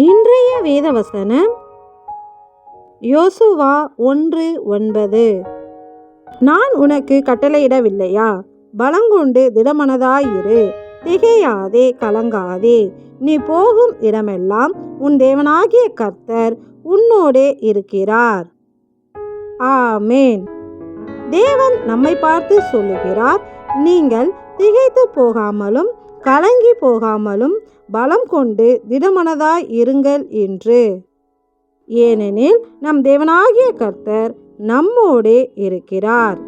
இன்றைய வேதவசனம் யோசுவா ஒன்று ஒன்பது. நான் உனக்கு கட்டளையிடவில்லையா? பலங்கொண்டு திடமனதாயிரு திகையாதே கலங்காதே. நீ போகும் இடமெல்லாம் உன் தேவனாகிய கர்த்தர் உன்னோடே இருக்கிறார். ஆமேன். தேவன் நம்மை பார்த்து சொல்லுகிறார். நீங்கள் திகைத்து போகாமலும் கலங்கி போகாமலும் பலம் கொண்டு திடமனதாய் இருங்கள் என்று. ஏனெனில் நம் தேவனாகிய கர்த்தர் நம்மோடே இருக்கிறார்.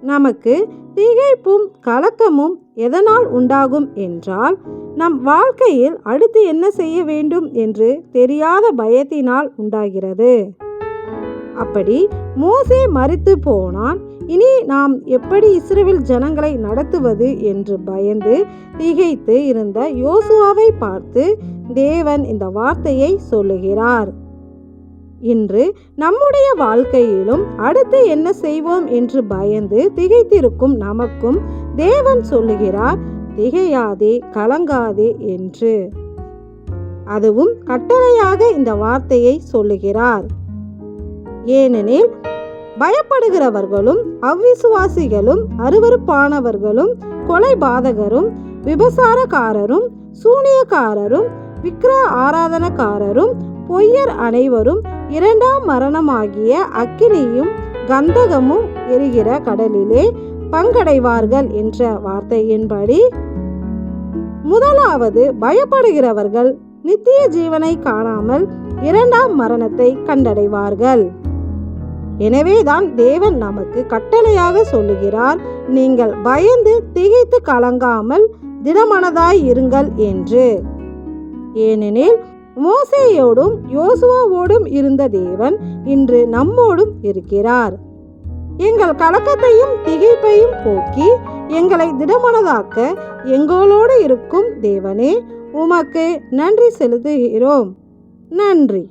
நமக்கு திகைப்பும் கலக்கமும் எதனால் உண்டாகும் என்றால் நம் வாழ்க்கையில் அடுத்து என்ன செய்ய வேண்டும் என்று தெரியாத பயத்தினால் உண்டாகிறது. அப்படி மோசே மறித்து போனான். இனி நாம் எப்படி இஸ்ரேவில் ஜனங்களை நடத்துவது என்று பயந்து திகைத்து இருந்த யோசுவாவை பார்த்து தேவன் இந்த வார்த்தையை சொல்லுகிறார். இன்று நம்முடைய வாழ்க்கையிலும் அடுத்து என்ன செய்வோம் என்று பயந்து திகைத்திருக்கும் நமக்கும் தேவன் சொல்லுகிறார் திகையாதே கலங்காதே என்று. அதுவும் கட்டளையாக இந்த வார்த்தையை சொல்லுகிறார். ஏனெனில் பயப்படுகிறவர்களும் அவ்விசுவாசிகளும் அருவருப்பானவர்களும் கொலைபாதகரும் விபசாரக்காரரும் சூனியக்காரரும் விக்கிர ஆராதனக்காரரும் பொய்யர் அனைவரும் இரண்டாம் மரணமாகிய அக்கினியும் கந்தகமும் எரிகிற கடலிலே பங்கடைவார்கள் என்ற வார்த்தையின்படி முதலாவது பயப்படுகிறவர்கள் நித்திய ஜீவனை காணாமல் இரண்டாம் மரணத்தை கண்டடைவார்கள். எனவேதான் தேவன் நமக்கு கட்டளையாக சொல்லுகிறார். நீங்கள் பயந்து திகைத்து கலங்காமல் திடமனதாய் இருங்கள் என்று. ஏனெனில் மோசேயோடும் யோசுவாவோடும் இருந்த தேவன் இன்று நம்மோடும் இருக்கிறார். எங்கள் கலக்கத்தையும் திகைப்பையும் போக்கி எங்களை திடமனதாக்க எங்களோடு இருக்கும் தேவனே உமக்கு நன்றி செலுத்துகிறோம். நன்றி.